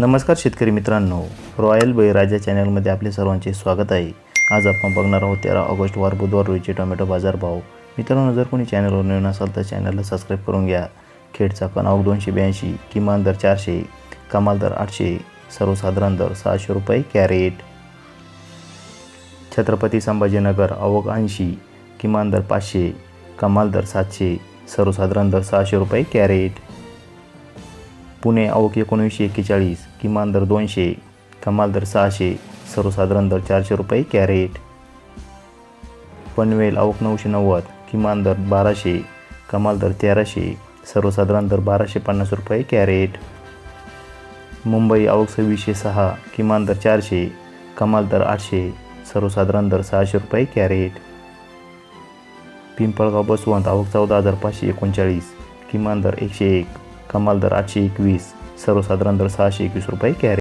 नमस्कार शेतकरी मित्रांनो. रॉयल बळीराजा चॅनलमध्ये आपले सर्वांचे स्वागत आहे. आज आपण बघणार आहोत तेरा ऑगस्ट वार बुधवार रोजीचे टोमॅटो बाजारभाव मित्रांनो जर कोणी चॅनलवर नवीन असाल तर चॅनलला सबस्क्राईब करून घ्या. खेडचा कणावक दोनशे ब्याऐंशी किमान दर चारशे कमाल दर आठशे सर्वसाधारण दर सहाशे रुपये कॅरेट. छत्रपती संभाजीनगर आवक ऐंशी किमान दर पाचशे कमाल दर सातशे सर्वसाधारण दर सहाशे रुपये कॅरेट. पुणे आवक एकोणीसशे एक्केचाळीस किमान दर दोनशे कमाल दर सहाशे सर्वसाधारण दर चारशे रुपये कॅरेट. पनवेल आवक नऊशे नव्वद किमान दर बाराशे कमाल दर तेराशे सर्वसाधारण दर बाराशे पन्नास रुपये कॅरेट. मुंबई आवक सव्वीसशे सहा किमान दर चारशे कमाल दर आठशे सर्वसाधारण दर सहाशे रुपये कॅरेट. पिंपळगाव बसवंत आवक चौदा हजार पाचशे एकोणचाळीस किमान दर एकशे एक कमाल दर आठशे एकवीस सर्वसाधारण दर सहाशे एकवीस रुपये कॅरी.